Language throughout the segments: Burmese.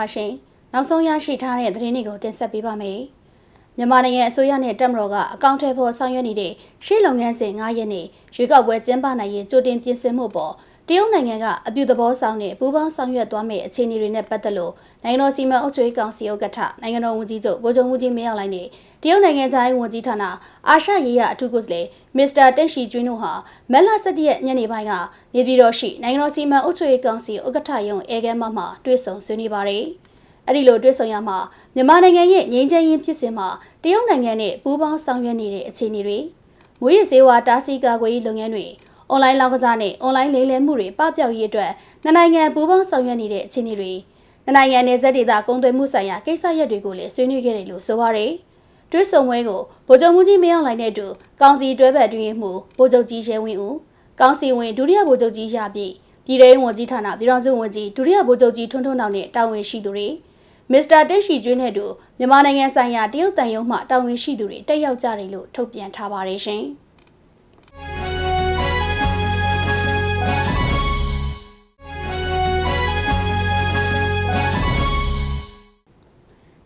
ပါရှင်။နောက်ဆုံးရရှိထားတဲ့သတင်းတွေကိုတင်ဆက်ပေးပါမယ်။မြန်မာနိုင်ငံအစိုးရနဲ့တပ်မတော်ကအကောင့်ထဲပေါ်ဆောင်ရွက်နေတဲ့ရှေ့လုပ်ငန်းစဉ်9ရက်နေ့ရွေးကောက်ပွဲကျင်းပနိုင်ရေးကြိုတင်ပြင်ဆင်မှုပေါ်တရုတ်နိုင်ငံကအပြုသဘောဆောင်တဲ့ပူးပေါင်းဆောင်ရွက်သွားမယ့်အခြေအနေတွေနဲ့ပတ်သက်လို့နိုင်ငံတော်စီမံအုပ်ချုပ်ရေးကောင်စီဥက္ကဋ္ဌနိုင်ငံတော်ဝန်ကြီးချုပ်ဗိုလ်ချုပ်မှုကြီးမင်းအောင်လှိုင်နဲ့ တရုတ်နိုင်ငံသားရေးဝန်ကြီးဌာနအာရှရေးရအထူးကိုယ်စားလှယ်မစ္စတာတက်ရှီကျွင်းတို့ဟာမက်လာ17ရက်ညနေပိုင်းကနေပြည်တော်ရှိနိုင်ငံတော်စီမံအုပ်ချုပ်ရေးကောင်စီဥက္ကဋ္ဌရုံးအေကဲမမှာတွေ့ဆုံဆွေးနွေးပါတယ်။အဲ့ဒီလိုတွေ့ဆုံရမှာမြန်မာနိုင်ငံရဲ့ငြိမ်းချမ်းရေးဖြစ်စဉ်မှာတရုတ်နိုင်ငံနဲ့ပူးပေါင်းဆောင်ရွက်နေတဲ့အခြေအနေတွေမွေးရစေဝါတားဆီးကာကွယ်ရေးလုပ်ငန်းတွေအွန်လိုင်းလောက်ကစားနဲ့အွန်လိုင်းလိမ်လည်မှုတွေပပျောက်ရေးအတွက်နှစ်နိုင်ငံပူးပေါင်းဆောင်ရွက်နေတဲ့အခြေအနေတွေနှစ်နိုင်ငံနယ်စပ်ဒေသကုန်သွယ်မှုဆိုင်ရာကိစ္စရပ်တွေကိုလည်းဆွေးနွေးခဲ့တယ်လို့ဆိုပါရယ် တွဲဆုံပွဲကိုဗိုလ်ချုပ်မှုကြီးမင်းအောင်လှိုင်နဲ့အတူကောင်စီတွဲဘက်တွင်မှုဗိုလ်ချုပ်ကြီးရဲဝင်းဦးကောင်စီဝင်ဒုတိယဗိုလ်ချုပ်ကြီးရပြည့်ပြည်ထောင်ဝန်ကြီးဌာနပြည်ထောင်စုဝန်ကြီးဒုတိယဗိုလ်ချုပ်ကြီးထွန်းထွန်းတောင်နဲ့တာဝန်ရှိသူတွေမစ္စတာတက်ရှိကျွင်းနဲ့တူမြန်မာနိုင်ငံဆိုင်ရာတရုတ်တန်ယုံမှတာဝန်ရှိသူတွေတက်ရောက်ကြတယ်လို့ထုတ်ပြန်ထားပါတယ်ရှင်။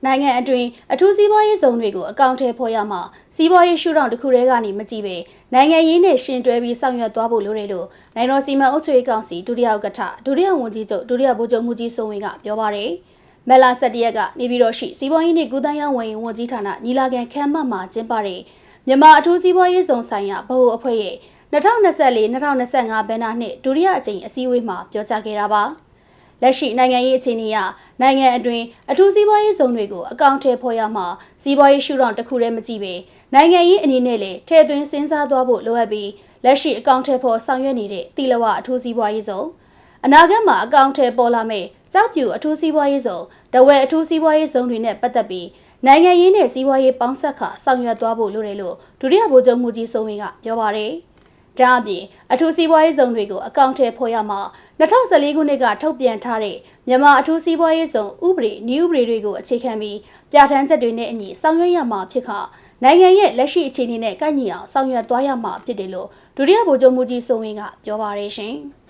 နိုင်ငံအတွင်းအထူးစီးပွားရေးဇုံတွေကိုအကောင့်ထဲဖော်ရမှာစီးပွားရေးရှုထောင့်တစ်ခုတည်းကနေမကြည့်ပဲနိုင်ငံရေးနဲ့ရှင်တွဲပြီးဆောင်ရွက်သွားဖို့လိုတယ်လို့နိုင်ငံတော်စီမံအုပ်ချုပ်ရေးကောင်စီဒုတိယဥက္ကဋ္ဌဒုတိယဝန်ကြီးချုပ်ဒုတိယဗိုလ်ချုပ်မှုကြီးစိုးဝင်းကပြောပါတယ်။မက်လာ17ရက်ကနေပြည်တော်ရှိစီးပွားရေးနှင့်ကုသရေးဝန်ကြီးဝန်ကြီးဌာနညီလာခံခမ်းမမှာကျင်းပတဲ့မြန်မာအထူးစီးပွားရေးဇုံဆိုင်ရာဗဟိုအဖွဲ့ရဲ့2024-2025ဘဏ္ဍာနှစ်ဒုတိယအကြိမ်အစည်းအဝေးမှာပြောကြားခဲ့တာပါ။ လက်ရှိနိုင်ငံရေးအခြေအနေအရနိုင်ငံအတွင်းအထူးစီးပွားရေးဇုံတွေကိုအကောင့်ထဲဖော်ရမှာစီးပွားရေးရှုထောင့်တစ်ခုတည်းမကြည့်ပဲနိုင်ငံရေးအနေနဲ့လည်းထည့်သွင်းစဉ်းစားသွားဖို့လိုအပ်ပြီးလက်ရှိအကောင့်ထဲဖော်ဆောင်ရွက်နေတဲ့တီလဝအထူးစီးပွားရေးဇုံအနာဂတ်မှာအကောင့်ထဲပေါ်လာမယ့်ကြောက်ပြူအထူးစီးပွားရေးဇုံတဝဲအထူးစီးပွားရေးဇုံတွေနဲ့ပတ်သက်ပြီးနိုင်ငံရေးနဲ့စီးပွားရေးပေါင်းဆက်ခါဆောင်ရွက်သွားဖို့လိုတယ်လို့ဒုတိယဗိုလ်ချုပ်မှုကြီးစိုးဝင်းကပြောပါတယ်။ ဒါအပြင်အထူးစီးပွားရေးဇုံတွေကိုအကောင့်ထဲဖော်ရမှာ2014ခုနှစ်ကထုတ်ပြန်ထားတဲ့မြန်မာအထူးစီးပွားရေးဆောင်ဥပဒေနည်းဥပဒေတွေကိုအခြေခံပြီးပြဋ္ဌာန်းချက်တွေနဲ့အညီဆောင်ရွက်ရမှာဖြစ်ခနိုင်ငံရဲ့လက်ရှိအခြေအနေနဲ့ကိုက်ညီအောင်ဆောင်ရွက်သွားရမှာဖြစ်တယ်လို့ဒုတိယဗိုလ်ချုပ်မှုကြီးစိုးဝင်းကပြောပါရရှင်။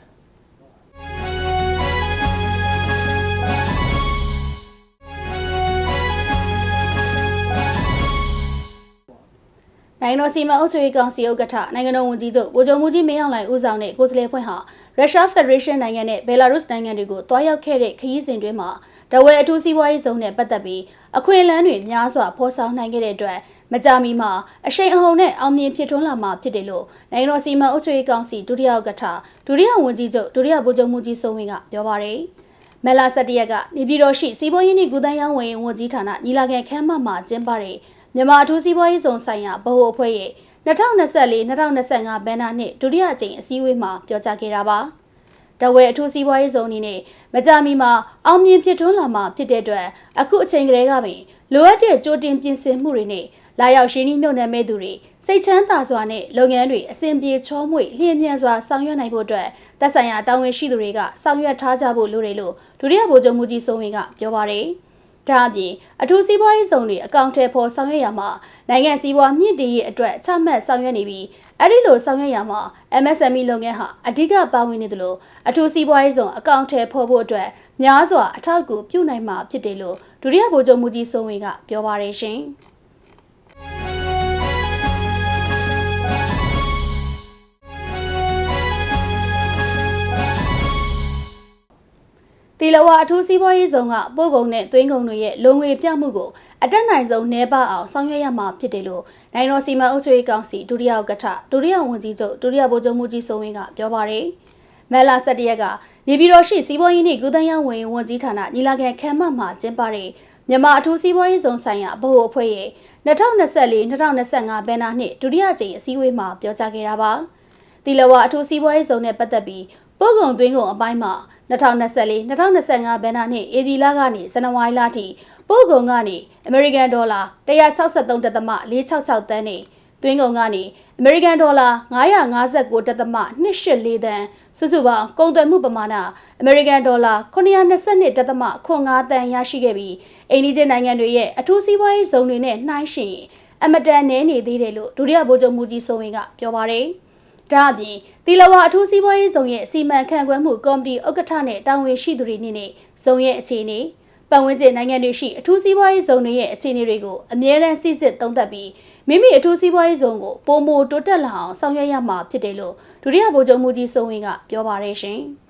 နိုင်ငံတော်စီမံအုပ်ချုပ်ရေးကောင်စီဥက္ကဋ္ဌနိုင်ငံတော်ဝန်ကြီးချုပ်ဗိုလ်ချုပ်မှုကြီးမင်းအောင်လှိုင်ဦးဆောင်တဲ့ကိုယ်စားလှယ်ဖွဲ့ဟာရုရှားဖက်ဒရေးရှင်းနိုင်ငံနဲ့ဘယ်လာရုစ်နိုင်ငံတွေကိုတွားရောက်ခဲ့တဲ့ခရီးစဉ်တွင်မှာတဝဲအထူးစီးပွားရေးဇုံနဲ့ပတ်သက်ပြီးအခွင့်အလမ်းတွေများစွာဖော်ဆောင်နိုင်ခဲ့တဲ့အတွက်မကြာမီမှာအရှိန်အဟုန်နဲ့အောင်မြင်ဖြစ်ထွန်းလာမှာဖြစ်တယ်လို့နိုင်ငံတော်စီမံအုပ်ချုပ်ရေးကောင်စီဒုတိယဥက္ကဋ္ဌဒုတိယဝန်ကြီးချုပ်ဒုတိယဗိုလ်ချုပ်မှုကြီးစိုးဝင်းကပြောပါရယ်မလာ၁၁ရက်ကနေပြည်တော်ရှိစီးပွားရေးနှင့်ကုသရေးဝန်ဝန်ကြီးဌာနညီလာခံခမ်းမမှာကျင်းပတဲ့ မြန်မာအထူးစီးပွားရေးဇုံဆိုင်ရာဗဟိုအဖွဲ့ရဲ့2024-2025ဘဏ္ဍာနှစ်ဒုတိယအကြိမ်အစည်းအဝေးမှာပြောကြားခဲ့တာပါ။တဝဲအထူးစီးပွားရေးဇုံအနေနဲ့မကြမီမှာအောင်မြင်ဖြစ်ထွန်းလာမှာဖြစ်တဲ့အတွက်အခုအချိန်ကလေးကပင်လိုအပ်တဲ့ကြိုတင်ပြင်ဆင်မှုတွေနဲ့လာရောက်ရှင်းနှီးမြှုပ်နှံမဲ့သူတွေစိတ်ချမ်းသာစွာနဲ့လုပ်ငန်းတွေအစဉ်ပြေချောမွေ့လျင်မြန်စွာဆောင်ရွက်နိုင်ဖို့အတွက်သက်ဆိုင်ရာတာဝန်ရှိသူတွေကဆောင်ရွက်ထားကြဖို့လိုတယ်လို့ဒုတိယဗိုလ်ချုပ်မှုကြီးစိုးဝင်းကပြောပါရယ်။ ဒါအပြင်အထူးစီးပွားရေးဇုံတွေအကောင့်ထဲပေါ်ဆောင်ရွက်ရမှာနိုင်ငံစီးပွားမြင့်တင်ရေးအတွက်ချမှတ်ဆောင်ရွက်နေပြီးအဲ့ဒီလိုဆောင်ရွက်ရမှာ MSME လုပ်ငန်းဟာအဓိကပါဝင်နေတယ်လို့အထူးစီးပွားရေးဇုံအကောင့်ထဲပေါ်ဖို့အတွက်များစွာအထောက်အကူပြုနိုင်မှာဖြစ်တယ်လို့ဒုတိယဗိုလ်ချုပ်မှုကြီးစိုးဝင်းကပြောပါရရှင်။ တီလဝအထူးစီးပွားရေးဆောင်ကပို့ကုန်နဲ့သွင်းကုန်တွေရဲ့လုံငွေပြမှုကိုအတက်နိုင်ဆုံးနှဲပအောင်ဆောင်ရွက်ရမှာဖြစ်တယ်လို့နိုင်တော်စီမံအုပ်ချုပ်ရေးကောင်စီဒုတိယဥက္ကဋ္ဌဒုတိယဝန်ကြီးချုပ်ဒုတိယဗိုလ်ချုပ်မှုကြီးစိုးဝင်းကပြောပါရယ်မဲလာ၁၁ရက်ကနေပြည်တော်ရှိစီးပွားရေးနှင့်ကုသရေးဝန်ဝန်ကြီးဌာနညီလာခံခမ်းမမှာကျင်းပတဲ့မြန်မာအထူးစီးပွားရေးဆောင်ဆိုင်ရာဗဟိုအဖွဲ့ရဲ့2024-2025ဘဏ္ဍာနှစ်ဒုတိယကြိမ်အစည်းအဝေးမှာပြောကြားခဲ့တာပါတီလဝအထူးစီးပွားရေးဆောင်နဲ့ပတ်သက်ပြီး ပို့ကုန်သွင်းကုန်အပိုင်းမှာ2024-2025ဘဏ္ဍာနှစ်ဧပြီလကနေဇန်နဝါရီလထိပို့ကုန်ကနေအမေရိကန်ဒေါ်လာ163.466တန်းနဲ့သွင်းကုန်ကနေအမေရိကန်ဒေါ်လာ959.284တန်းစုစုပေါင်းကုန်သွယ်မှုပမာဏအမေရိကန်ဒေါ်လာ922.5တန်းရရှိခဲ့ပြီးအိန္ဒိယနိုင်ငံတွေရဲ့အထူးစီးပွားရေးဇုံတွေနဲ့နှိုင်းယှဉ်အမတန်နည်းနေသေးတယ်လို့ဒုတိယဗိုလ်ချုပ်မှုကြီးစိုးဝင်းကပြောပါတယ်။ ဒါအပြင်တီလဝါအထူးစီးပွားရေးဇုံရဲ့စီမံခန့်ခွဲမှုကော်မတီဥက္ကဋ္ဌနဲ့တာဝန်ရှိသူတွေနေနဲ့ဇုံရဲ့အခြေအနေပတ်ဝန်းကျင်နိုင်ငံတွေရှိအထူးစီးပွားရေးဇုံတွေရဲ့အခြေအနေတွေကိုအမြဲတမ်းစစ်စစ်သုံးသပ်ပြီးမိမိအထူးစီးပွားရေးဇုံကိုပုံမတိုးတက်လာအောင်ဆောင်ရွက်ရမှာဖြစ်တယ်လို့ဒုတိယဗိုလ်ချုပ်မှုကြီးစိုးဝင်းကပြောပါရရှင်။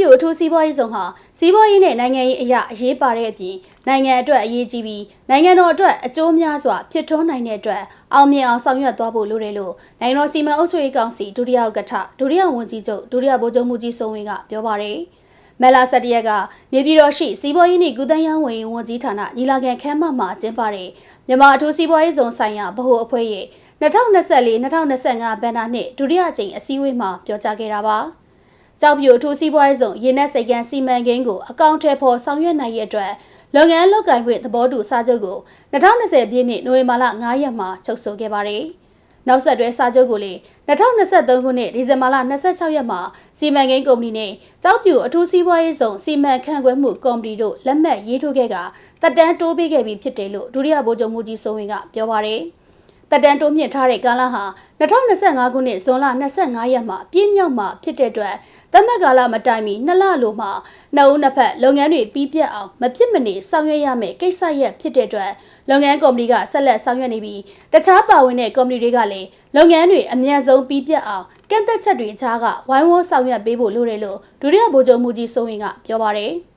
ကြောက်ဖြူအထူးစီးပွားရေးဆောင်ဟာစီးပွားရေးနဲ့နိုင်ငံရေးအရာအရေးပါတဲ့အပြင်နိုင်ငံအတွက်အရေးကြီးပြီးနိုင်ငံတော်အတွက်အကျိုးများစွာဖြစ်ထွန်းနိုင်တဲ့အတွက်အောင်မြင်အောင်ဆောင်ရွက်သွားဖို့လိုတယ်လို့နိုင်ငံတော်စီမံအုပ်ချုပ်ရေးကောင်စီဒုတိယဥက္ကဋ္ဌဒုတိယဝန်ကြီးချုပ်ဒုတိယဗိုလ်ချုပ်မှုကြီးစိုးဝင်းကပြောပါရယ်မလာဆက်တရက်ကမြေပြည်တော်ရှိစီးပွားရေးနှင့်ကုသရေးဝန်ကြီးဝန်ကြီးဌာနညီလာခံခန်းမမှာကျင်းပတဲ့မြန်မာအထူးစီးပွားရေးဇုံဆိုင်ရာဗဟိုအဖွဲ့ရဲ့2024-2025ဘဏ္ဍာနှစ်ဒုတိယအကြိမ်အစည်းအဝေးမှာပြောကြားခဲ့တာပါ။ ကြောက်ပြူအထူးစီးပွားရေးဆောင်ရင်းနှက်စိတ်ကန်းစီမံကိန်းကိုအကောင့်ထဲပေါ်ဆောင်ရွက်နိုင်ရတဲ့အတွက်လုပ်ငန်းလုပ်ကိုင်ခွင့်သဘောတူစာချုပ်ကို2020ပြည့်နှစ်နိုဝင်ဘာလ9ရက်မှာချုပ်ဆိုခဲ့ပါတယ်။နောက်ဆက်တွဲစာချုပ်ကိုလေ2023ခုနှစ်ဒီဇင်ဘာလ26ရက်မှာစီမံကိန်းကုမ္ပဏီနဲ့ကြောက်ပြူအထူးစီးပွားရေးဆောင်စီမံခန့်ခွဲမှုကော်မတီတို့လက်မှတ်ရေးထိုးခဲ့ကတက်တန်းတိုးပေးခဲ့ပြီးဖြစ်တယ်လို့ဒုတိယဗိုလ်ချုပ်မှုကြီးစိုးဝင်းကပြောပါတယ်။တက်တန်းတိုးမြင့်ထားတဲ့ကာလဟာ2025ခုနှစ်ဇွန်လ25ရက်မှာပြည့်မြောက်မှာဖြစ်တဲ့အတွက် တမက်ကာလမတိုင်မီနှစ်လလိုမှနှစ်ဦးနှစ်ဖက်လုပ်ငန်းတွေပြီးပြတ်အောင်မဖြစ်မနေဆောင်ရွက်ရမယ်ကိစ္စရပ်ဖြစ်တဲ့အတွက်လုပ်ငန်းကုမ္ပဏီကဆက်လက်ဆောင်ရွက်နေပြီးတခြားပါဝင်တဲ့ကုမ္ပဏီတွေကလည်းလုပ်ငန်းတွေအမြန်ဆုံးပြီးပြတ်အောင်ကန့်သက်ချက်တွေကြားကဝိုင်းဝန်းဆောင်ရွက်ပေးဖို့လိုတယ်လို့ဒုတိယဗိုလ်ချုပ်မှုကြီးစိုးဝင်းကပြောပါတယ်။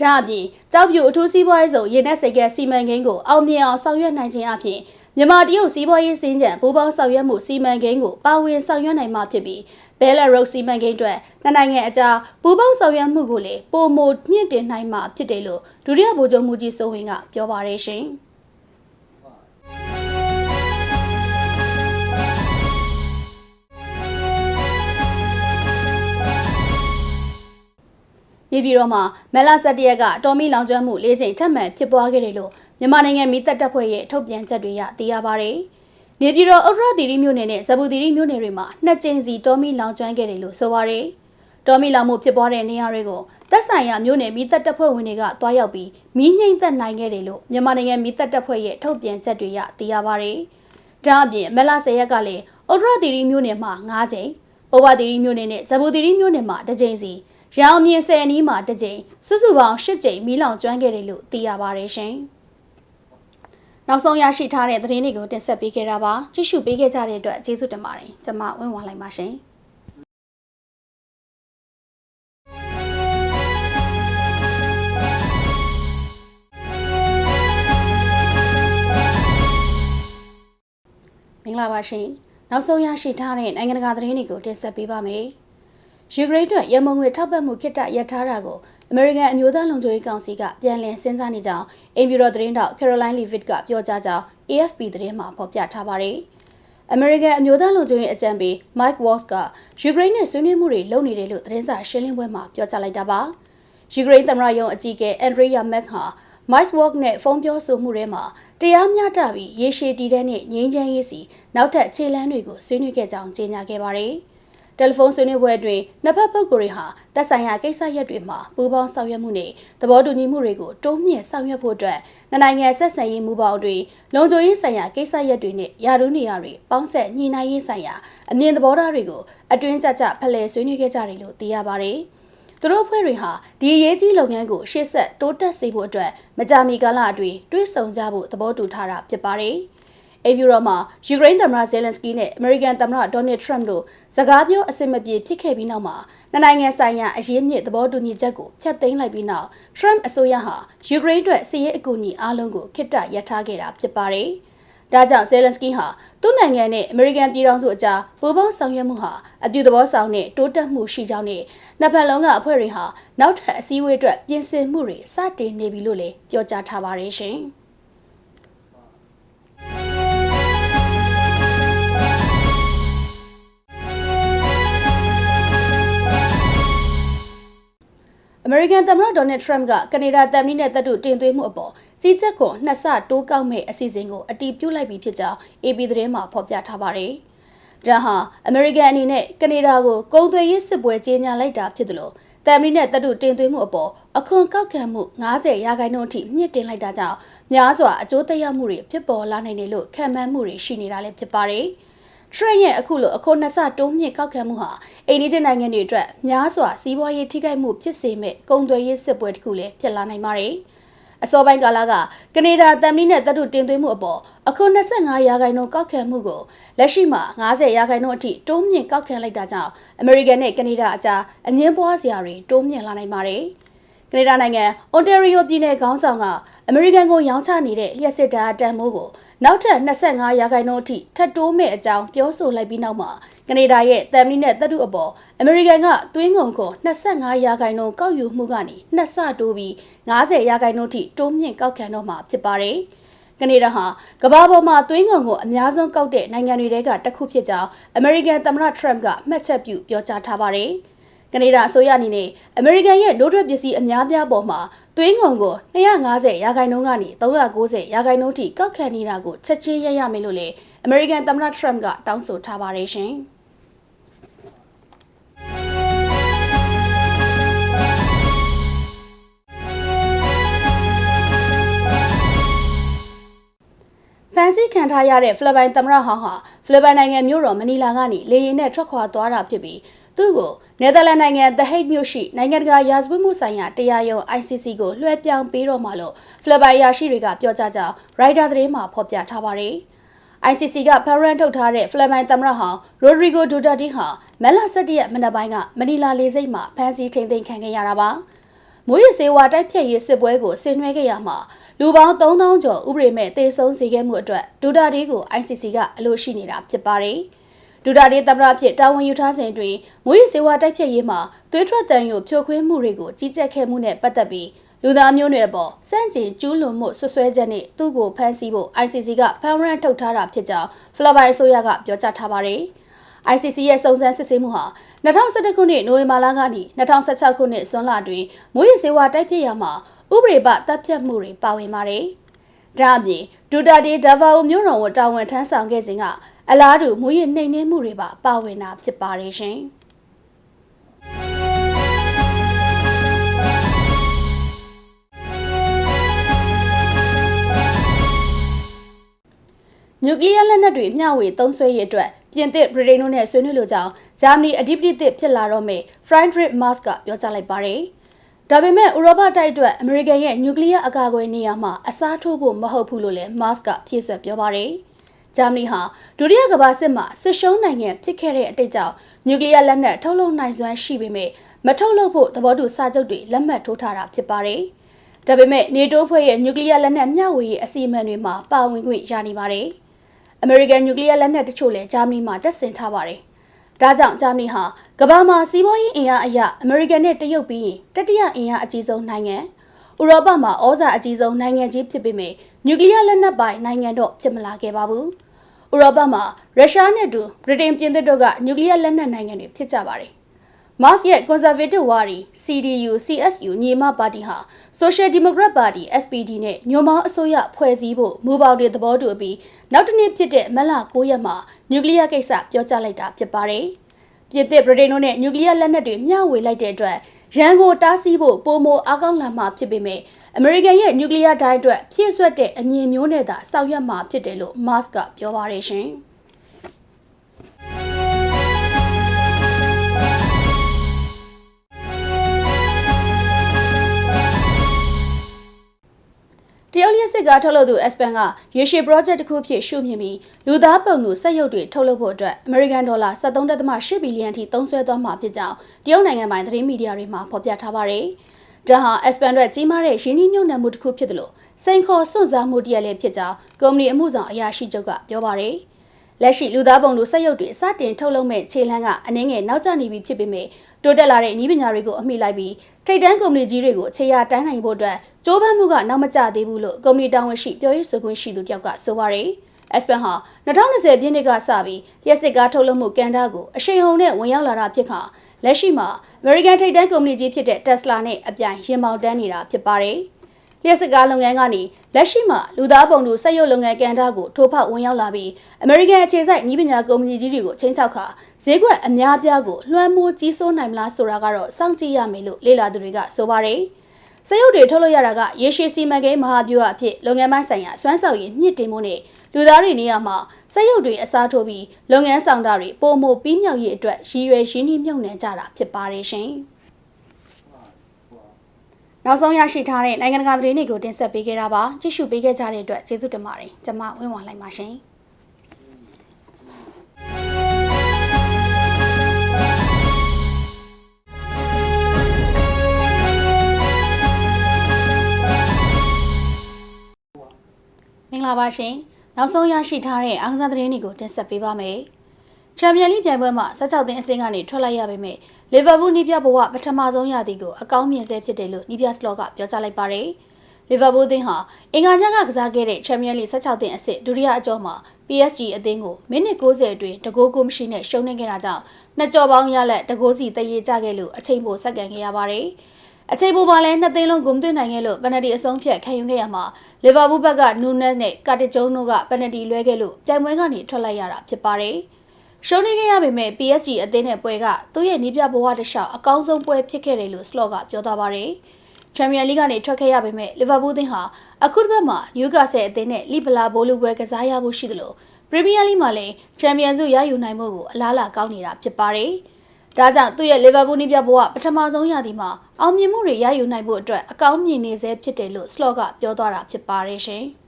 ဒါအပြင်ကြောက်ပြူအထူးစီးပွားရေးဆောင်ရင်းနှက်စိတ်ကဲစီမံကိန်းကိုအောင်မြင်အောင်ဆောင်ရွက်နိုင်ခြင်းအပြင် မြန်မာတရုတ်စီးပွားရေးစင်းကြံပူးပေါင်းဆောင်ရွက်မှုစီမံကိန်းကိုပါဝင်ဆောင်ရွက်နိုင်မှာဖြစ်ပြီးဘဲလာရုတ်စီမံကိန်းအတွက်နှစ်နိုင်ငံအကြားပူးပေါင်းဆောင်ရွက်မှုကိုလည်းပုံမမြင့်တင်နိုင်မှာဖြစ်တယ်လို့ဒုတိယဗိုလ်ချုပ်မှုကြီးစိုးဝင်းကပြောပါရရှင်။ပြည်ပြည်တော်မှာမက်လာဆက်တရက်ကတော်မီလောင်ကျွမ်းမှု၄ချိန်ထပ်မံဖြစ်ပွားခဲ့တယ်လို့ မြန်မာနိုင်ငံမိသက်တပ်ဖွဲ့ရဲ့ထုတ်ပြန်ချက်တွေရသိရပါဗျ။နေပြည်တော်ဥရသီရိမြို့နယ်နဲ့ဇဘူသီရိမြို့နယ်တွေမှာနှစ်ကြိမ်စီတော်မီလောင်ကျွမ်းခဲ့တယ်လို့ဆိုပါရယ်။တော်မီလောင်မှုဖြစ်ပွားတဲ့နေရာတွေကိုသက်ဆိုင်ရာမြို့နယ်မိသက်တပ်ဖွဲ့ဝင်တွေကတွားရောက်ပြီးမီးငိမ့်သက်နိုင်ခဲ့တယ်လို့မြန်မာနိုင်ငံမိသက်တပ်ဖွဲ့ရဲ့ထုတ်ပြန်ချက်တွေရသိရပါဗျ။ဒါအပြင်မက်လာဆယ်ရက်ကလည်းဥရသီရိမြို့နယ်မှာ၅ကြိမ်၊ဘဝသီရိမြို့နယ်နဲ့ဇဘူသီရိမြို့နယ်မှာတစ်ကြိမ်စီရောင်မြင်ဆယ်အနီးမှာတစ်ကြိမ်စုစုပေါင်း၈ကြိမ်မီးလောင်ကျွမ်းခဲ့တယ်လို့သိရပါတယ်ရှင်။ နောက်ဆုံးရရှိထားတဲ့သတင်းတွေကိုတင်ဆက်ပေးခဲ့တာပါ။ကြည့်ရှုပေးခဲ့ကြတဲ့အတွက်ကျေးဇူးတင်ပါတယ်။ကျွန်မဝင်းဝါလိုက်ပါရှင်။။မင်္ဂလာပါရှင်။နောက်ဆုံးရရှိထားတဲ့နိုင်ငံတကာသတင်းတွေကိုတင်ဆက်ပေးပါမယ်။ယူကရိန်းအတွက်ရမုံငွေထောက်ပံ့မှုခိတ္တရပ်ထားတာကို အမေရိကန်အမျိုးသားလုံခြုံရေးကောင်စီကပြန်လည်စဉ်းစားနေကြောင်းအင်ဘီရိုသတင်းတောက် Caroline Leavitt ကပြောကြားကြောင်း AFP သတင်းမှာဖော်ပြထားပါတယ်။အမေရိကန်အမျိုးသားလုံခြုံရေးအကြံပေး Mike Waltz ကယူကရိန်းနဲ့ဆွေးနွေးမှုတွေလုပ်နေတယ်လို့သတင်းစာရှင်းလင်းပွဲမှာပြောကြားလိုက်တာပါ။ယူကရိန်းသမ္မတရုံးအကြီးအကဲ Andriy Yermak ဟာ Mike Waltz နဲ့ဖုန်းပြောဆိုမှုတွေမှာတရားမျှတပြီးရေရှည်တည်တဲ့နဲ့ငြိမ်းချမ်းရေးစီနောက်ထပ်ခြေလှမ်းတွေကိုဆွေးနွေးခဲ့ကြောင်းကြေညာခဲ့ပါတယ်။ တယ်လီဖုန်းဆွေးနွေးပွဲအတွင်းနှစ်ဖက်ပုဂ္ဂိုလ်တွေဟာသက်ဆိုင်ရာကိစ္စရပ်တွေမှာပူးပေါင်းဆောင်ရွက်မှုနဲ့သဘောတူညီမှုတွေကိုတိုးမြင့်ဆောင်ရွက်ဖို့အတွက်နှစ်နိုင်ငံဆက်ဆံရေးမူပေါင်းတွေလုံခြုံရေးဆိုင်ရာကိစ္စရပ်တွေနဲ့ယာရုနေရာတွေပေါင်းဆက်ညှိနှိုင်းရေးဆိုင်ရာအမြင်သဘောထားတွေကိုအတွင်းကြကြဖလှယ်ဆွေးနွေးခဲ့ကြတယ်လို့သိရပါတယ်။သူတို့အဖွဲ့တွေဟာဒီအရေးကြီးလုပ်ငန်းကိုရှေ့ဆက်တိုးတက်စေဖို့အတွက်မကြာမီကာလအတွင်းတွဲဆုံကြဖို့သဘောတူထားတာဖြစ်ပါတယ်။ အေဗီရောမှာယူကရိန်းသမ္မတဇယ်လန်စကီနဲ့အမေရိကန်သမ္မတဒေါ်နယ်ထရမ့်တို့စကားပြောအစင်မပြေဖြစ်ခဲ့ပြီးနောက်မှာနှစ်နိုင်ငံဆိုင်ရာအရေးမြစ်သဘောတူညီချက်ကိုဖျက်သိမ်းလိုက်ပြီးနောက်ထရမ့်အစိုးရဟာယူကရိန်းအတွက်စစ်ရေးအကူအညီအားလုံးကိုခိတ္တရပ်ထားခဲ့တာဖြစ်ပါတယ်။ဒါကြောင့်ဇယ်လန်စကီဟာသူ့နိုင်ငံနဲ့အမေရိကန်ပြည်ထောင်စုအကြားပူးပေါင်းဆောင်ရွက်မှုဟာအပြုသဘောဆောင်တဲ့တိုးတက်မှုရှိကြောင်းနဲ့နှစ်ဖက်လုံးကအဖွဲ့တွေဟာနောက်ထပ်အစည်းအဝေးအတွက်ပြင်ဆင်မှုတွေစတင်နေပြီလို့လည်းပြောကြားထားပါတယ်ရှင်။ American သမ္မတဒေါ်နယ်ထရမ့်ကကနေဒါတမ်မီနဲ့တပ်တူတင်သွင်းမှုအပေါ်ကြီးကြပ်ကိုနှစ်ဆတိုးကောက်မဲ့အစီအစဉ်ကိုအတီးပြုတ်လိုက်ပြီးဖြစ်ကြောင်း AP သတင်းမှာဖော်ပြထားပါတယ်။ဒါဟာ American အနေနဲ့ကနေဒါကိုကုန်သွယ်ရေးစစ်ပွဲကြီးညာလိုက်တာဖြစ်တယ်လို့တမ်မီနဲ့တပ်တူတင်သွင်းမှုအပေါ်အခွန်ကောက်ခံမှု90ရာခိုင်နှုန်းအထိမြင့်တင်လိုက်တာကြောင့်များစွာအကျိုးသက်ရောက်မှုတွေဖြစ်ပေါ်လာနိုင်တယ်လို့ခံမှန်းမှုတွေရှိနေတာလည်းဖြစ်ပါတယ်။ Trend ရဲ့အခုလိုအခုနှစ်ဆတိုးမြင့်ကောက်ခံမှုဟာအိန္ဒိယနိုင်ငံတွေအတွက်များစွာစီးပွားရေးထိခိုက်မှုဖြစ်စေမဲ့ကုန်သွယ်ရေးစစ်ပွဲတစ်ခုလည်းဖြစ်လာနိုင်ပါတယ်။အစောပိုင်းကာလကကနေဒါတမ်မီနဲ့တပ်ထုတင်သွင်းမှုအပေါ်အခု25ရာခိုင်နှုန်းကောက်ခံမှုကိုလက်ရှိမှာ90ရာခိုင်နှုန်းအထိတိုးမြင့်ကောက်ခံလိုက်တာကြောင့်အမေရိကန်နဲ့ကနေဒါအကြားအငင်းပွားစရာတွေတိုးမြင့်လာနိုင်ပါတယ်။ကနေဒါနိုင်ငံအွန်တယ်ရီယိုပြည်နယ်ခေါင်းဆောင်ကအမေရိကန်ကိုရောင်းချနေတဲ့လျှက်စစ်ဓာတ်တန်မိုးကို နောက်ထပ်25ရာခိုင်နှုန်းအထိထပ်တိုးမဲ့အကြောင်းပြောဆိုလိုက်ပြီးနောက်မှာကနေဒါရဲ့တမ်မီနဲ့တပ်ထုအပေါ်အမေရိကန်ကသွင်းကုန်ကို25ရာခိုင်နှုန်းကောက်ယူမှုကနေနှစ်ဆတိုးပြီး90ရာခိုင်နှုန်းထိတိုးမြင့်ကောက်ခံတော့မှာဖြစ်ပါတယ်။ကနေဒါဟာကမ္ဘာပေါ်မှာသွင်းကုန်ကိုအများဆုံးကောက်တဲ့နိုင်ငံတွေထဲကတစ်ခုဖြစ်ကြောင်းအမေရိကန်သမ္မတထရမ့်ကမှတ်ချက်ပြုပြောကြားထားပါတယ်။ကနေဒါအစိုးရအနေနဲ့အမေရိကန်ရဲ့လိုထွက်ပစ္စည်းအများပြားပေါ်မှာ သွင်းကုန်ကို250ရာခိုင်နှုန်းကနေ390ရာခိုင်နှုန်းထိကောက်ခံနေတာကိုချက်ချင်းရရမယ်လို့လည်းအမေရိကန်သမ္မတထရမ့်ကတောင်းဆိုထားပါတယ်ရှင်။ဖန်ဆီးခံထားရတဲ့ဖိလစ်ပိုင်သမ္မတဟောင်းဟာဖိလစ်ပိုင်နိုင်ငံမြို့တော်မနီလာကနေလေယာဉ်နဲ့ထွက်ခွာသွားတာဖြစ်ပြီး သူ့ကိုနယ်သာလန်နိုင်ငံ The Hague မြို့ရှိနိုင်ငံတကာရာဇဝတ်မှုဆိုင်ရာတရားရုံး ICC ကိုလွှဲပြောင်းပေးတော့မှလို့ဖိလစ်ပိုင်ရာရှိတွေကပြောကြားကြောင်း Reuters သတင်းမှာဖော်ပြထားပါတယ်။ ICC ကဖရန်ထုတ်ထားတဲ့ဖိလစ်ပိုင်သမ္မတဟောင်းရိုဒရီဂိုဒူတာတီဟာမက်လာ17ရက်မနက်ပိုင်းကမနီလာလေဆိပ်မှာဖမ်းဆီးထိန်သိမ်းခံခဲ့ရတာပါ။မွေးရစေဝါတိုက်ဖြတ်ရေးစစ်ပွဲကိုဆင်နွှဲခဲ့ရမှာလူပေါင်း3000ကျော်ဥပဒေမဲ့တေဆုံးစေခဲ့မှုအတွက်ဒူတာဒီကို ICC ကအလို့ရှိနေတာဖြစ်ပါတယ်။ ဒူတာဒီသမ္မတဖြစ်တာဝန်ယူထားစဉ်တွင်မွေးစေဝါတိုက်ဖြတ်ရေးမှာသွေးထွက်တန်ရုပ်ဖြိုခွင်းမှုတွေကိုကြီးကြပ်ခဲ့မှုနဲ့ပတ်သက်ပြီးလူသားမျိုးနွယ်ပေါ်စန့်ကျင်ကျူးလွန်မှုဆွဆွဲချက်နဲ့သူ့ကိုဖမ်းဆီးဖို့ ICC ကဖမ်းရန်ထုတ်ထားတာဖြစ်ကြောင်းဖလပိုင်အစိုးရကပြောကြားထားပါတယ်။ ICC ရဲ့စုံစမ်းစစ်ဆေးမှုဟာ2011ခုနှစ်နိုဝင်ဘာလကနေ2016ခုနှစ်ဇွန်လအတွင်းမွေးစေဝါတိုက်ဖြတ်ရမှာဥပဒေပတပ်ဖြတ်မှုတွေပါဝင်ပါတယ်။ဒါအပြင်ဒူတာတီဒါဗာအိုမျိုးတော်ဝန်တာဝန်ထမ်းဆောင်ခဲ့စဉ်က အလားတူမူရနှိမ်နှင်းမှုတွေပါပါဝင်တာဖြစ်ပါတယ်ရှင်။နျူကလ িয়ার လက်နက်တွေမျှဝေသုံးစွဲရေးအတွက်ပြင်သစ်ဗြိတိန်တို့နဲ့ဆွေးနွေးလိုကြောင်းဂျာမနီအဓိပတိသစ်ဖြစ်လာတော့မယ် Friedrich Merz ကပြောကြားလိုက်ပါတယ်။ဒါပေမဲ့ဥရောပတိုက်အတွက်အမေရိကန်ရဲ့နျူကလ িয়ার အကာအကွယ်နေရာမှာအစားထိုးဖို့မဟုတ်ဘူးလို့လည်းမတ်စ်ကဖြည့်ဆွက်ပြောပါတယ်။ ဂျာမနီဟာဒုတိယကမ္ဘာစစ်မှာစစ်ရှုံးနိုင်ငံဖြစ်ခဲ့တဲ့အတိတ်ကြောင့်နျူကလ িয়ার လက်နက်ထုတ်လုပ်နိုင်စွမ်းရှိပေမဲ့မထုတ်လုပ်ဖို့သဘောတူစာချုပ်တွေလက်မှတ်ထိုးထားတာဖြစ်ပါတယ်။ဒါပေမဲ့နေတိုးဖွဲ့ရဲ့နျူကလ িয়ার လက်နက်မျှဝေရေးအစီအမံတွေမှာပါဝင်ခွင့်ရနေပါတယ်။အမေရိကန်နျူကလ িয়ার လက်နက်တချို့လည်းဂျာမနီမှာတပ်ဆင်ထားပါတယ်။ဒါကြောင့်ဂျာမနီဟာကမ္ဘာမှာစီးပွားရေးအင်အားအရအမေရိကန်နဲ့တရုတ်ပြီးရင်တတိယအင်အားအကြီးဆုံးနိုင်ငံဥရောပမှာဩဇာအကြီးဆုံးနိုင်ငံကြီးဖြစ်ပေမဲ့ နျူကလ িয়ার လက်နက်ပိုင်နိုင်ငံတော့ဖြစ်မလာခဲ့ပါဘူးဥရောပမှာရုရှားနဲ့တူဗြိတိန်ပြင်သစ်တို့ကနျူကလ িয়ার လက်နက်နိုင်ငံတွေဖြစ်ကြပါတယ်မတ်ရဲ့ conservative ဝါဒီ CDU CSU ညီမပါတီဟာ Social Democrat Party SPD နဲ့ညွန်မောင်းအစိုးရဖွဲ့စည်းဖို့မူပေါင်းတွေသဘောတူပြီးနောက်တစ်နေ့ဖြစ်တဲ့မလ9ရက်မှာနျူကလ িয়ার ကိစ္စပြောကြားလိုက်တာဖြစ်ပါတယ်။ပြည်သစ်ဗြိတိန်တို့နဲ့နျူကလ িয়ার လက်နက်တွေမျှဝေလိုက်တဲ့အတွက်ရန်ကိုတားဆီးဖို့ပုံမအားကောင်းလာမှာဖြစ်ပေမဲ့ အမေရိကန်ရဲ့နျူကလ িয়ার ဒိုင်းအတွက်ဖြည့်ဆွတ်တဲ့အမြင်မျိုးနဲ့သာဆောင်ရွက်မှာဖြစ်တယ်လို့မတ်စ်ကပြောပါတယ်ရှင်။တရုတ်လျက်စစ်ကားထုတ်လုပ်သူ Aspen ကရေရှည် project တစ်ခုဖြစ်ရှုမြင်ပြီးလူသားပုံလူစက်ရုပ်တွေထုတ်လုပ်ဖို့အတွက် American Dollar 73.8ဘီလီယံထိသုံးစွဲသွားမှာဖြစ်ကြောင်းတရုတ်နိုင်ငံပိုင်သတင်းမီဒီယာတွေမှာဖော်ပြထားပါတယ်။ ဒါဟာ Aspen အတွက်ကြီးမားတဲ့ရင်းနှီးမြှုပ်နှံမှုတစ်ခုဖြစ်တယ်လို့စိန်ခေါ်စွန့်စားမှုတရက်လည်းဖြစ်ကြောင်းကုမ္ပဏီအမှုဆောင်အရာရှိချုပ်ကပြောပါတယ်။လက်ရှိလူသားပုံလူစက်ရုပ်တွေစတင်ထုတ်လုပ်မဲ့ခြေလှမ်းကအနည်းငယ်နောက်ကျနေပြီဖြစ်ပေမဲ့တိုးတက်လာတဲ့နည်းပညာတွေကိုအမိလိုက်ပြီးထိပ်တန်းကုမ္ပဏီကြီးတွေကိုအခြေရတိုင်းနိုင်ဖို့အတွက်ကြိုးပမ်းမှုကနောက်မကျသေးဘူးလို့ကုမ္ပဏီတာဝန်ရှိပြောရေးဆိုခွင့်ရှိသူတယောက်ကဆိုပါတယ်။ Aspen ဟာ2020ပြည့်နှစ်ကစပြီးလျှက်စစ်ကားထုတ်လုပ်မှုကန်တာကိုအရှိန်ဟုန်နဲ့ဝင်ရောက်လာတာဖြစ်ခါ လက်ရှိမှာ American ထိပ်တန်းကုမ္ပဏီကြီးဖြစ်တဲ့ Tesla နဲ့အပြိုင်ရင်မောင်တန်းနေတာဖြစ်ပါတယ်။လျှက်စစ်ကားလုပ်ငန်းကနေလက်ရှိမှာလူသားပုံတို့စက်ရုပ်လုပ်ငန်းကန်တာကိုထိုးဖောက်ဝင်ရောက်လာပြီး American အခြေစိုက်နည်းပညာကုမ္ပဏီကြီးတွေကိုချိန်ချောက်ခါဈေးကွက်အများပြားကိုလွှမ်းမိုးကြီးစိုးနိုင်မလားဆိုတာကတော့စောင့်ကြည့်ရမယ်လို့လေ့လာသူတွေကဆိုပါတယ်။စစက်ရုပ်တွေထုတ်လို့ရတာကရေရှည်စီမံကိန်းမဟာဗျူဟာအဖြစ်လုပ်ငန်းပိုင်းဆိုင်ရာစွမ်းဆောင်ရည်မြင့်တင်မှုနဲ့ လူသားတွေနေရာမှာစက်ရုပ်တွေအစားထိုးပြီးလုပ်ငန်းဆောင်တာတွေပုံမပြီးမြောက်ရေးအတွက်ရည်ရွယ်ရင်းနှီးမြှုပ်နှံကြတာဖြစ်ပါတယ်ရှင်။နောက်ဆုံးရရှိထားတဲ့နိုင်ငံတကာသတင်းတွေကိုတင်ဆက်ပေးခဲ့တာပါကြည့်ရှုပေးခဲ့ကြတဲ့အတွက်ကျေးဇူးတင်ပါတယ်ကျွန်မဝင်းဝါလိုက်ပါရှင်။။မင်္ဂလာပါရှင်။ နောက်ဆုံးရရှိထားတဲ့အားကစားသတင်းတွေကိုတင်ဆက်ပေးပါမယ်။ချန်ပီယံလိပြိုင်ပွဲမှာ16သင်းအဆင့်ကနေထွက်လိုက်ရပေမဲ့လီဗာပူးနီးပြဘဝပထမဆုံးရာသီကိုအကောင်းမြင်ဆဲဖြစ်တယ်လို့နီးပြစလော့ကပြောကြားလိုက်ပါတယ်။လီဗာပူးအသင်းဟာအင်္ဂါညကကစားခဲ့တဲ့ချန်ပီယံလိ16သင်းအဆင့်ဒုတိယအကျော့မှာ PSG အသင်းကိုမိနစ်60အတွင်းတကိုးကိုမရှိနဲ့ရှုံးနေခဲ့တာကြောင့်နှစ်ကြော်ပေါင်းရလက်တကိုးစီတရေကြခဲ့လို့အချိန်ပိုစက္ကန့်ခဲ့ရပါတယ်။ အချိန်ပိုမှာလည်းနှစ်သိန်းလုံးဂုံသွင်းနိုင်ခဲ့လို့ပနတီအဆုံးဖြတ်ခံယူခဲ့ရမှာလီဗာပူးဘက်ကနူးနက်နဲ့ကာတီဂျုံတို့ကပနတီလွဲခဲ့လို့ပြိုင်ပွဲကနေထွက်လိုက်ရတာဖြစ်ပါတယ်။ရှုံးနေခဲ့ရပေမဲ့ PSG အသင်းနဲ့ပွဲကသူ့ရဲ့နီးပြဘဝတစ်လျှောက်အကောင်းဆုံးပွဲဖြစ်ခဲ့တယ်လို့စလော့ကပြောသွားပါတယ်။ချန်ပီယံလိကနေထွက်ခဲ့ရပေမဲ့လီဗာပူးအသင်းဟာအခုတစ်ပတ်မှာနျူကာဆယ်အသင်းနဲ့လီဗလာဘိုလူပွဲကစားရဖို့ရှိသလိုပရီးမီးယားလိမှာလည်းချန်ပီယံဆုရယူနိုင်မှုကိုအလားအလာကောင်းနေတာဖြစ်ပါတယ်။ ဒါကြောင့်သူ့ရဲ့လီဗာပူးနီးပြဘဝပထမဆုံးရာသီမှာအောင်မြင်မှုတွေရယူနိုင်ဖို့အတွက်အကောင်းမြင်နေစေဖြစ်တယ်လို့စလော့ကပြောသွားတာဖြစ်ပါတယ်ရှင်။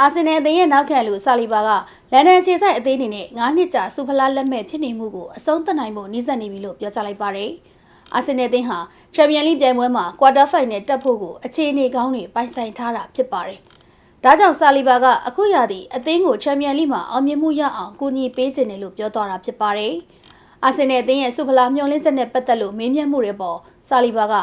အာဆင်နယ်အသင်းရဲ့နောက်ခံလူဆာလီဘာကလန်ဒန်ခြေဆိုင်အသင်းအနေနဲ့9နှစ်ကြာစူဖလားလက်မဲ့ဖြစ်နေမှုကိုအဆုံးသတ်နိုင်ဖို့နှိစက်နေပြီလို့ပြောကြားလိုက်ပါတယ်။ အာဆင်နယ်အသင်းဟာချန်ပီယံလိပြိုင်ပွဲမှာကွာတာဖိုင်နယ်တက်ဖို့ကိုအခြေအနေကောင်းတွေပိုင်ဆိုင်ထားတာဖြစ်ပါတယ်။ဒါကြောင့်ဆာလီဘာကအခုရသည့်အသင်းကိုချန်ပီယံလိမှာအောင်မြင်မှုရအောင်ကူညီပေးခြင်းတယ်လို့ပြောသွားတာဖြစ်ပါတယ်။အာဆင်နယ်အသင်းရဲ့စုဖလာမျှော်လင့်ချက်နဲ့ပတ်သက်လို့မေးမြန်းမှုတွေပေါ်ဆာလီဘာက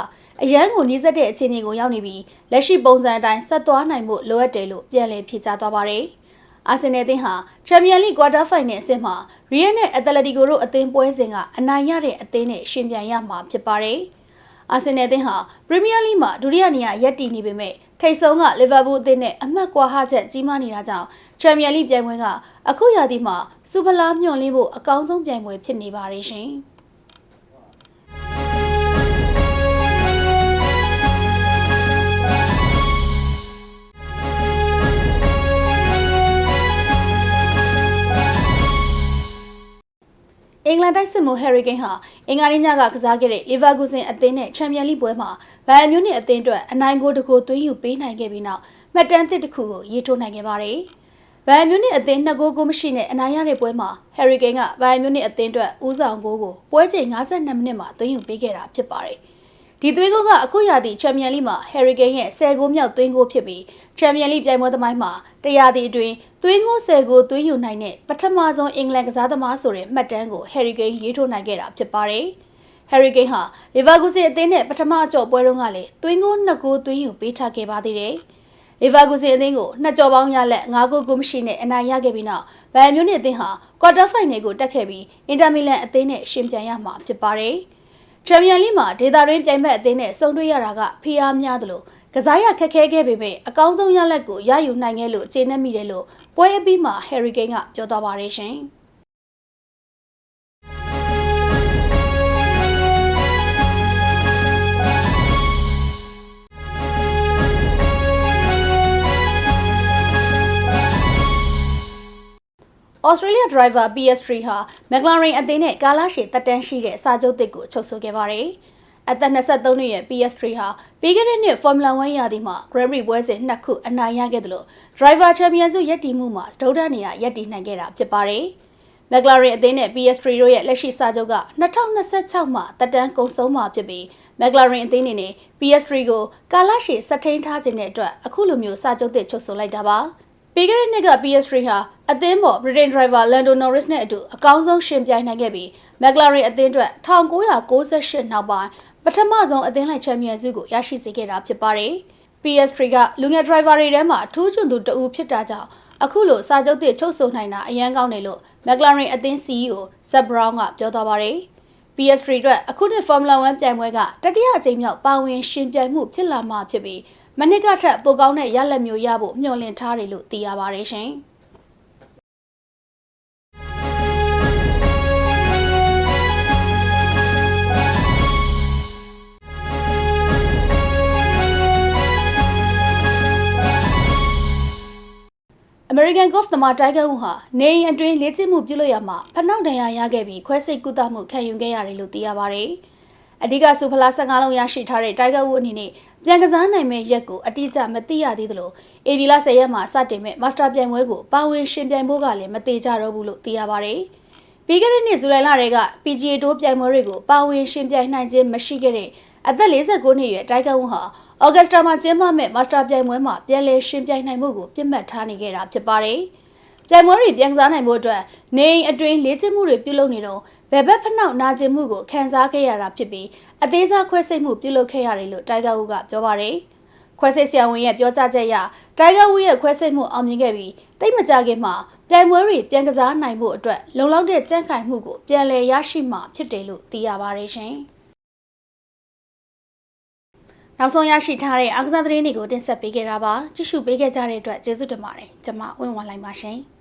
အရန်ကိုနှီးစက်တဲ့အခြေအနေကိုရောက်နေပြီးလက်ရှိပုံစံအတိုင်းဆက်သွားနိုင်မှုလိုအပ်တယ်လို့ပြန်လည်ဖြေကြားသွားပါတယ်။ အာဆင်နယ်အသင်းဟာချန်ပီယံလိကွာတာဖိုင်နယ်အဆင့်မှာရီယယ်နဲ့အက်တလက်တီကိုတို့အသင်းပွဲစဉ်ကအနိုင်ရတဲ့အသင်းနဲ့ရှင်ပြိုင်ရမှာဖြစ်ပါတယ်။အာဆင်နယ်အသင်းဟာပရီးမီးယားလိမှာဒုတိယနေရာရပ်တည်နေပေမဲ့ထိပ်ဆုံးကလီဗာပူးအသင်းနဲ့အမှတ်ကွာဟချက်ကြီးမားနေတာကြောင့်ချန်ပီယံလိပြိုင်ပွဲကအခုရာသီမှာစူဖလားမျှော်လင့်ဖို့အကောင်းဆုံးပြိုင်ပွဲဖြစ်နေပါတယ်ရှင်။ အင်္ဂလန်တိုက်စစ်မှုဟယ်ရီကိန်းဟာအင်္ဂါနေ့ညကကစားခဲ့တဲ့လီဗာဂူဆင်အသင်းနဲ့ချန်ပီယံလိပွဲမှာဘိုင်မြူးနစ်အသင်းအတွက်အနိုင်ဂိုးတစ်ခုသွင်းယူပေးနိုင်ခဲ့ပြီးနောက်မှတ်တမ်းသစ်တစ်ခုကိုရေးထိုးနိုင်ခဲ့ပါတယ်။ဘိုင်မြူးနစ်အသင်းနှစ်ဂိုးကိုမရှိနဲ့အနိုင်ရတဲ့ပွဲမှာဟယ်ရီကိန်းကဘိုင်မြူးနစ်အသင်းအတွက်ဦးဆောင်ဂိုးကိုပွဲချိန်52မိနစ်မှာသွင်းယူပေးခဲ့တာဖြစ်ပါတယ်။ ဒီသွေးဂိုးကအခုရာသီချန်ပီယံလိမှာဟယ်ရီကိန်းရဲ့10ဂိုးမြောက်သွင်းဂိုးဖြစ်ပြီးချန်ပီယံလိပြိုင်ပွဲသမိုင်းမှာတရားသီအတွင်းသွင်းဂိုး10ဂိုးသွင်းယူနိုင်တဲ့ပထမဆုံးအင်္ဂလန်ကစားသမားဆိုတဲ့မှတ်တမ်းကိုဟယ်ရီကိန်းရေးထိုးနိုင်ခဲ့တာဖြစ်ပါတယ်။ဟယ်ရီကိန်းဟာလီဗာဂူစီအသင်းနဲ့ပထမအကြော့ပွဲတုန်းကလည်းသွင်းဂိုး2ဂိုးသွင်းယူပေးထားခဲ့ပါသေးတယ်။လီဗာဂူစီအသင်းကိုနှစ်ကြော်ပေါင်းရလက်9ဂိုးကိုမရှိနဲ့အနိုင်ရခဲ့ပြီးနောက်ဘိုင်မျိုးနစ်အသင်းဟာကွာတာဖိုင်နယ်ကိုတက်ခဲ့ပြီးအင်တာမီလန်အသင်းနဲ့ရှင်ပြိုင်ရမှာဖြစ်ပါတယ်။ ချန်ပီယံလိမှာဒေတာရင်းပြိုင်ဘက်အသင်းနဲ့စုံတွေ့ရတာကဖိအားများသလိုကစားရခက်ခဲခဲ့ပေမဲ့အကောင်းဆုံးရလက်ကိုရယူနိုင်ခဲ့လို့အခြေနှက်မိတယ်လို့ပွဲအပြီးမှာဟယ်ရီကိန်းကပြောသွားပါတယ်ရှင်။။ Australia Driver PS3 ဟာ McLaren အသင်းနဲ့ကာလာရှည်တက်တန်းရှိတဲ့စာချုပ်သစ်ကိုချုပ်ဆိုခဲ့ပါတယ်။အသက်23နှစ်ရဲ့ PS3 ဟာပြီးခဲ့တဲ့နှစ် Formula 1ရာသီမှာ Grand Prix ပွဲစဉ်နှစ်ခုအနိုင်ရခဲ့တယ်လို့ Driver Champion ဆုရည်တည်မှုမှာစတုဒ္ဒနေရရည်တည်နိုင်ခဲ့တာဖြစ်ပါတယ်။ McLaren အသင်းနဲ့ PS3 တို့ရဲ့လက်ရှိစာချုပ်က2026မှာတက်တန်းကုန်ဆုံးမှာဖြစ်ပြီး McLaren အသင်းအနေနဲ့ PS3 ကိုကာလရှည်ဆက်ထိန်ထားခြင်းတဲ့အတွက်အခုလိုမျိုးစာချုပ်သစ်ချုပ်ဆိုလိုက်တာပါ။ ပြီးခဲ့တဲ့နှစ်က PS3 ဟာအသင်းပေါ် Britain driver Lando Norris နဲ့အတူအကောင်းဆုံးရှင်ပြိုင်နိုင်ခဲ့ပြီး McLaren အသင်းအတွက်1998နောက်ပိုင်းပထမဆုံးအသင်းလိုက်ချန်ပီယံဆုကိုရရှိစေခဲ့တာဖြစ်ပါတယ်။ PS3 ကလူငယ် driver တွေထဲမှာထူးချွန်သူတဦးဖြစ်တာကြောင့်အခုလိုစာချုပ်သစ်ချုပ်ဆိုနိုင်တာအရန်ကောင်းတယ်လို့ McLaren အသင်း CEO Zeb Brown ကပြောသွားပါတယ်။ PS3 အတွက်အခုနှစ် Formula 1ပြိုင်ပွဲကတတိယအကြိမ်မြောက်ပါဝင်ရှင်ပြိုင်မှုဖြစ်လာမှာဖြစ်ပြီး မနစ်ကထက်ပိုကောင်းတဲ့ရလဒ်မျိုးရဖို့မျှော်လင့်ထားတယ်လို့သိရပါတယ်ရှင်။ American Golf သမား Tiger Woods ဟာနေအိမ်အတွင်းလေ့ကျင့်မှုပြုလုပ်ရမှာဖနှောက်ဒဏ်ရာရခဲ့ပြီးခွဲစိတ်ကုသမှုခံယူခဲ့ရတယ်လို့သိရပါတယ်။ အဓိကစူဖလား15လုံးရရှိထားတဲ့ Tiger Woods အနေနဲ့ပြန်ကစားနိုင်မယ့်ရက်ကိုအတိအကျမသိရသေးသလိုအေဗီလာ10ရက်မှာစတင်မဲ့ Master ပြိုင်ပွဲကိုပါဝင်ရှင်ပြိုင်ဖို့ကလည်းမသေးကြတော့ဘူးလို့သိရပါတယ်။ပြီးခဲ့တဲ့နှစ်ဇူလိုင်လတည်းက PGA Tour ပြိုင်ပွဲတွေကိုပါဝင်ရှင်ပြိုင်နိုင်ခြင်းမရှိခဲ့တဲ့အသက်49နှစ်အရွယ် Tiger Woods ဟာဩဂတ်စတာမှာကျင်းပမဲ့မာစတာပြိုင်ပွဲမှာပြန်လည်ရှင်ပြိုင်နိုင်မှုကိုပြစ်မှတ်ထားနေခဲ့တာဖြစ်ပါတယ်။ပြိုင်ပွဲတွေပြန်ကစားနိုင်ဖို့အတွက်နေအိမ်အတွင်းလေ့ကျင့်မှုတွေပြုလုပ်နေတော့ ဘယ်ဘက်ဖနှောက်နာကျင်မှုကိုခံစားခဲ့ရတာဖြစ်ပြီးအသေးစားခွဲစိတ်မှုပြုလုပ်ခဲ့ရတယ်လို့တိုင်ဂါဝူကပြောပါတယ်။ခွဲစိတ်ဆရာဝန်ရဲ့ပြောကြားချက်အရတိုင်ဂါဝူရဲ့ခွဲစိတ်မှုအောင်မြင်ခဲ့ပြီးတိတ်မကြခင်မှာပြိုင်ပွဲတွေပြန်ကစားနိုင်ဖို့အတွက်လုံလောက်တဲ့ကြံ့ခိုင်မှုကိုပြန်လည်ရရှိမှဖြစ်တယ်လို့သိရပါတယ်ရှင်။နောက်ဆုံးရရှိထားတဲ့အားကစားသတင်းတွေကိုတင်ဆက်ပေးခဲ့တာပါကြည့်ရှုပေးခဲ့ကြတဲ့အတွက်ကျေးဇူးတင်ပါတယ်ကျွန်မဝင်းဝါလိုက်ပါရှင်။